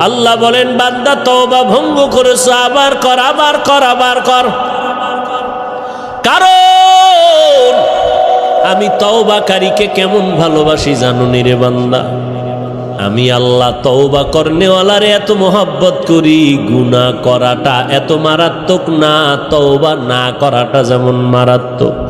আল্লাহ বলেন, বান্দা, তওবা ভঙ্গ করেছ, আবার কর আবার কর আবার কর। কারণ আমি তওবাকারীকে কেমন ভালোবাসি জানো নি রে বান্দা? আমি আল্লাহ তওবা করনেওয়ালারে এত মোহাব্বত করি, গুনাহ করাটা এত মারাত্মক না, তওবা না করাটা যেমন মারাত্মক।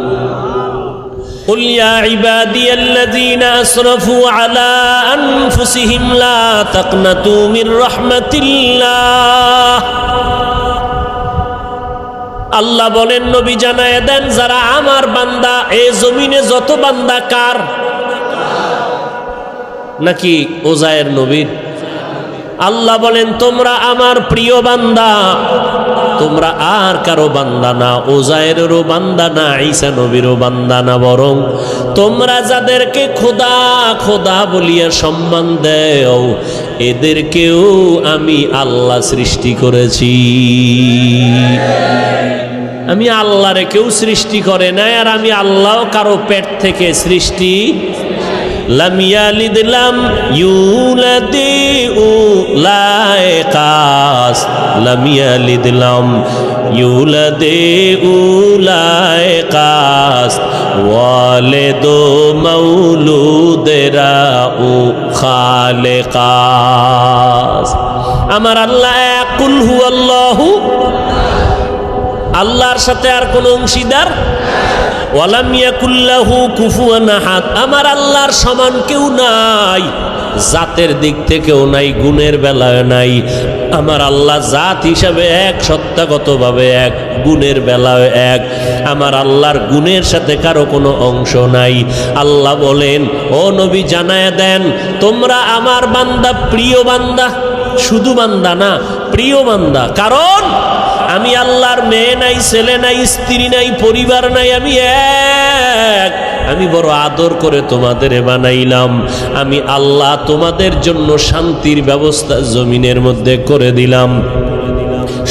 قل يا عبادي الذين أسرفوا على أنفسهم لا تقنطوا من رحمة الله আল্লাহ বলেন নবী জানায় দেন যারা আমার বান্দা এ জমিনে যত বান্দা কার নাকি ওজায়ের নবীর আল্লাহ বলেন, তোমরা আমার প্রিয় বান্দা। তোমরা আর কারও বান্দা না। ওজায়েরও বান্দা না, ঈসা নবীরও বান্দা না বরং তোমরা যাদেরকে খোদা খোদা বলিয়া সম্মান দেও, এদেরকেও আমি আল্লাহ সৃষ্টি করেছি। আমি আল্লাহরে কেউ সৃষ্টি করে নাই, আর আমি আল্লাহ কারও পেট থেকে সৃষ্টি লাম ইয়ালিদ লাম ইউলাদি উলাইকাস লাম ইয়ালিদ লাম ইউলাদি উলাইকাস ওয়ালিদু মাউলুদেরা উ খালেকাস। আমার আল্লাহ কুল হুয়াল্লাহু। আল্লাহর সাথে আর কোন অংশীদার আমার আল্লাহর সমান কেউ নাই। জাতের দিক থেকেও নাই, গুণের বেলায় নাই। আমার আল্লাহ জাত হিসাবে এক, সত্তাগতভাবে এক, গুণের বেলায় এক। আমার আল্লাহর গুণের সাথে কারও কোনো অংশ নাই। আল্লাহ বলেন, ও নবী, জানায় দেন, তোমরা আমার বান্দা, প্রিয় বান্দা। শুধু বান্দা না, প্রিয় বান্দা। কারণ আমি আল্লাহর মেয়ে নাই, ছেলে নাই, স্ত্রী নাই, পরিবার নাই, আমি এক। আমি বড় আদর করে তোমাদের বানাইলাম। আমি আল্লাহ তোমাদের জন্য শান্তির ব্যবস্থা জমিনের মধ্যে করে দিলাম।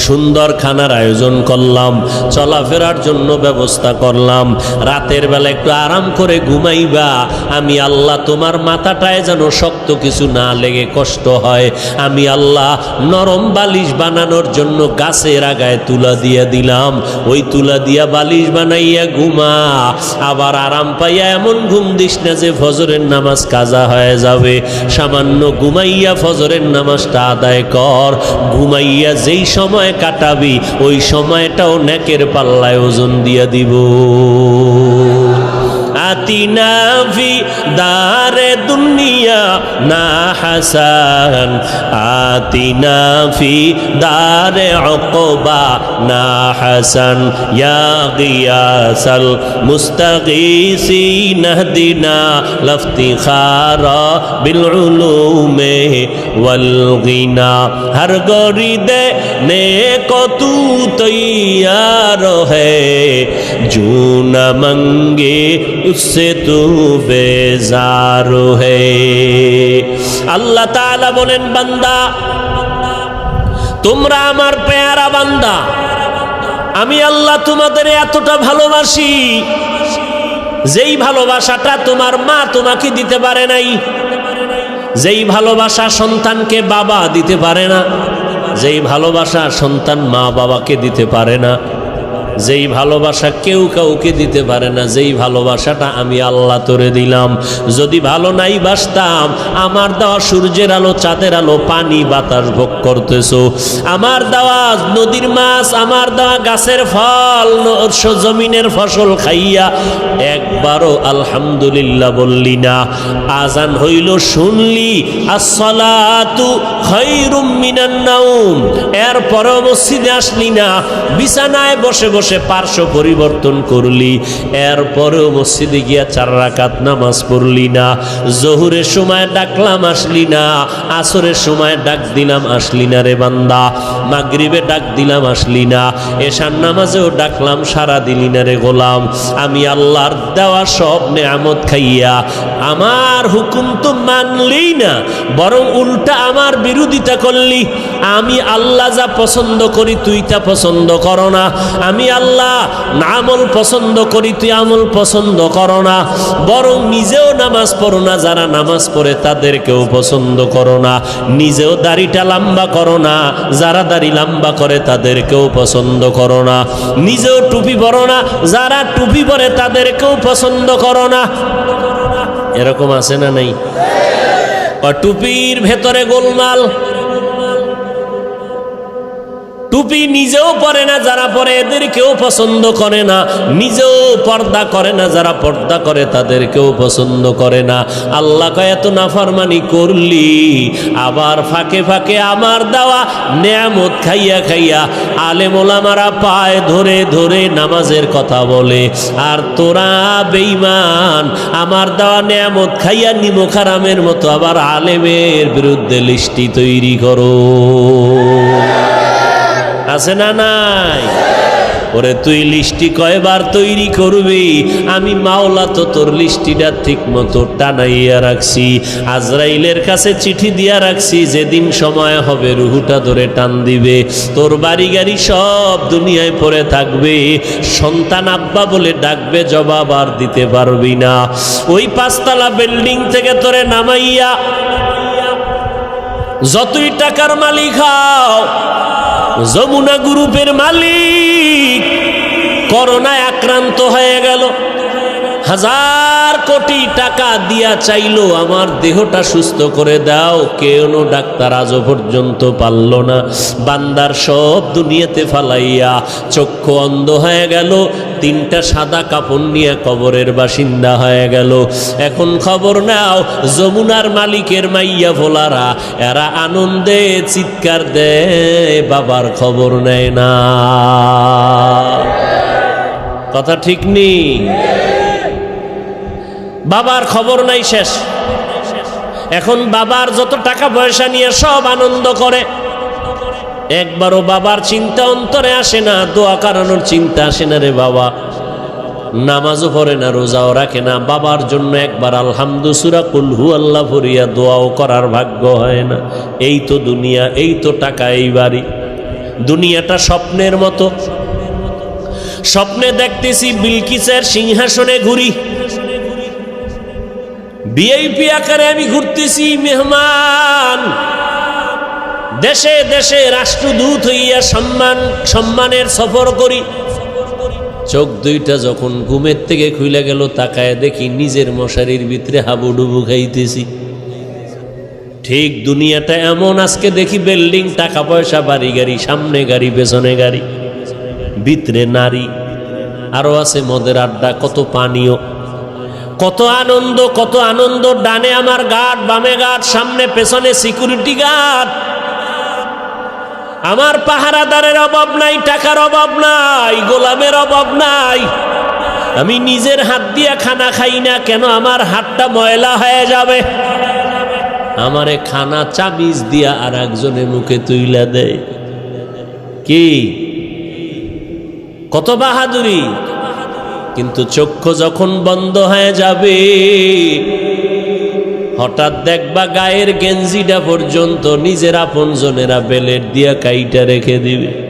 সুন্দর খানার আয়োজন করলাম, চলাফেরার জন্য ব্যবস্থা করলাম। রাতের বেলা একটু আরাম করে ঘুমাইবা, আমি আল্লাহ তোমার মাথাটায় যেন শক্ত কিছু না লেগে কষ্ট হয়। আমি আল্লাহ নরম বালিশ বানানোর জন্য গাছের আগায় তুলা দিয়ে দিলাম। ওই তুলা দিয়া বালিশ বানাইয়া ঘুমা, আবার আরাম পাইয়া এমন ঘুম দিস না যে ফজরের নামাজ কাজা হয়ে যাবে। সামান্য ঘুমাইয়া ফজরের নামাজটা আদায় কর, ঘুমাইয়া যেই সময় কাটাবি ওই সময়টাও নেকের পাল্লায় ওজন দিয়া দিব। آتنا في دار الدنيا نا حسن آتنا في دار عقبا نا حسن يا غياس المستغيثين اهدنا لافتخار بالعلوم والغنى ہر گوری دے نیک تو تیار ہے جو نہ منگے اس সে তু বেজারু হে। আল্লাহ তাআলা বলেন, বান্দা, তোমরা আমার পেয়ারা বান্দা, আমি আল্লাহ তোমাদের এতটা ভালোবাসি, যেই ভালোবাসাটা তোমার মা তোমাকে দিতে পারে নাই, যেই ভালোবাসা সন্তানকে বাবা দিতে পারে না, যেই ভালোবাসা সন্তান মা বাবাকে দিতে পারে না। যেই ভালোবাসা কেউ কাউকে দিতে পারে না, যেই ভালোবাসাটা আমি আল্লাহ তোরে দিলাম। যদি ভালো নাই বাসতাম, আমার দেওয়া সূর্যের আলো, চাঁদের আলো, পানি, বাতাস ভোগ করতেছো। আমার দেওয়া নদীর মাছ, আমার দেওয়া গাছের ফল জমিনের ফসল খাইয়া একবারও আলহামদুলিল্লাহ বললি না। আজান হইল, শুনলি, আসসালাতু খায়রুম মিনান নাউম এরপরেও মসজিদে আসলি না, বিছানায় বসে বসে বসে পার্শ্ব পরিবর্তন করলি। এরপরেও মসজিদে গিয়া চার রাকাত নামাজ পড়লি না। জহুরের সময় ডাকলাম আসলি না। আসরের সময় ডাক দিলাম আসলি না রে বান্দা। মাগরিবে ডাক দিলাম আসলি না। এশার নামাজেও ডাকলাম সারা দিলি না রে গোলাম। আমি আল্লাহর দেওয়া সব নেয়ামত খাইয়া আমার হুকুম তো মানলি না, বরং উল্টা আমার বিরোধিতা করলি। আমি আল্লাহ যা পছন্দ করি তুই তা পছন্দ করো না। আমি আল্লাহ আমল পছন্দ করি, তুই আমল পছন্দ করো না। বরং নিজেও নামাজ পড়ো না, যারা নামাজ পড়ে তাদেরকেও পছন্দ করো না। নিজেও দাড়িটা লম্বা করো না, যারা দাড়ি লম্বা করে তাদেরকেও পছন্দ করো না। নিজেও টুপি পরো না, যারা টুপি পরে তাদেরকেও পছন্দ করো না। এরকম আছে না নেই? টুপির ভেতরে গোলমাল। টুপি নিজেও পরে না, যারা পরে এদেরকেও পছন্দ করে না। নিজেও পর্দা করে না, যারা পর্দা করে তাদেরকেও পছন্দ করে না। আল্লাহ এত নাফরমানি করলি, আবার ফাঁকে ফাঁকে আমার দেওয়া নেয়ামত খাইয়া খাইয়া আলেম ওলামারা পায় ধরে ধরে নামাজের কথা বলে, আর তোরা বেঈমান, আমার দেওয়া নেয়ামত খাইয়া নিমখারামের মতো আবার আলেমের বিরুদ্ধে লিস্টি তৈরি করো। আছে না নাই? ওরে, তুই লিস্টি কয়বার তৈরি করবি? আমি মাওলা তো তোর লিস্টিটা ঠিক মতো টানাইয়া রাখছি, আজরাইলের কাছে চিঠি দিয়া রাখছি, যেদিন সময় হবে রুহুটা ধরে টান দিবে। তোর বাড়ি গাড়ি সব দুনিয়ায় পড়ে থাকবে, সন্তান আব্বা বলে ডাকবে, জবাব আর দিতে পারবি না। ওই পাঁচতলা বিল্ডিং থেকে তোরে নামাইয়া, যতই টাকার মালিক হও যমুনা গ্রুপের মালিক করোনায় আক্রান্ত হয়ে গেল। হাজার কোটি টাকা দিয়া চাইলো, আমার দেহটা সুস্থ করে দাও। কেউ ডাক্তার আজও পর্যন্ত পারল না। বান্দার সব দুনিয়াতে ফালাইয়া চক্ষু অন্ধ হয়ে গেল, তিনটা সাদা কাপড় নিয়ে কবরের বাসিন্দা হয়ে গেল। এখন খবর নাও, যমুনার মালিকের মাইয়া ভোলারা, এরা আনন্দে চিৎকার দেয়, বাবার খবর নেয় না। কথা ঠিক নেই? বাবার খবর নাই শেষ। এখন বাবার যত টাকা পয়সা নিয়ে সব আনন্দ করে। একবারও বাবার চিন্তা অন্তরে আসে না, দোয়া কারানোর চিন্তা আসে না রে বাবা। নামাজও পড়ে না, রোজাও রাখে না। বাবার জন্য একবার আলহামদু সুরা কুলহু আল্লাহ ভরিয়া দোয়াও করার ভাগ্য হয় না। এই তো দুনিয়া, এই তো টাকা, এই বাড়ি। দুনিয়াটা স্বপ্নের মতো। স্বপ্নে দেখতেছি বিলকিসের সিংহাসনে ঘুরি। ভিআইপি আকারে আমি ঘুরতেছি, মেহমান। দেশে দেশে রাষ্ট্রদূত হইয়া সম্মান, সম্মানের সফর করি। চোখ দুইটা যখন ঘুমের থেকে খুলে গেল, তাকায় দেখি নিজের মশারির ভিতরে হাবুডুবু খাইতেছি। ঠিক দুনিয়াটা এমন, আজকে দেখি বিল্ডিং টাকা পয়সা বাড়ি গাড়ি, সামনে গাড়ি, পেছনে গাড়ি। ভিতরে নারী, আরও আছে মদের আড্ডা, কত পানীয়। কত আনন্দ কত আনন্দ, ডানে আমার গার্ড, বামে গার্ড, সামনে, পেছনে সিকিউরিটি গার্ড। আমার পাহারাদারের অভাব নাই, টাকার অভাব নাই, গোলামের অভাব নাই। আমি নিজের হাত দিয়া খানা খাই না, কেন আমার হাতটা ময়লা হয়ে যাবে? আমারে খানা চাবিজ দিয়া আর একজনের মুখে তুইলা দেয় কি? কত বাহাদুরি? কিন্তু চক্ষু যখন বন্ধ হয়ে যাবে, হঠাৎ দেখবা গায়ের গেঞ্জিটা পর্যন্ত নিজের আপন জনেরা বেলেট দিয়া কাইটা রেখে দিবে।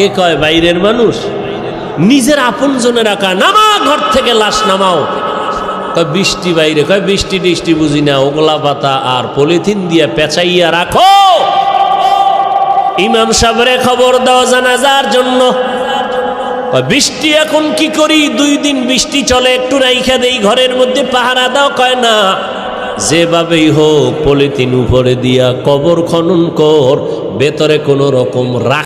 কে কয়, বাইরের মানুষ? নিজের আপন জনে রাখা নামা, ঘর থেকে লাশ নামাও। কয়, বৃষ্টি বাইরে। কয়, বৃষ্টি টিষ্টি বুঝি না। ওগলা পাতা আর পলিথিন দিয়ে পেঁচাইয়া রাখো। ইমাম সাহেবের খবর দাও জানাজার জন্য। বৃষ্টি এখন কি করি? দুই দিন বৃষ্টি চলে, একটু রাইখা দেই, ঘরের মধ্যে পাহারা দাও। কয়, না, যেভাবেই হোক, পলিথিন উপরে দিয়া কবর খনন কর, ভেতরে কোনো রকম রাখ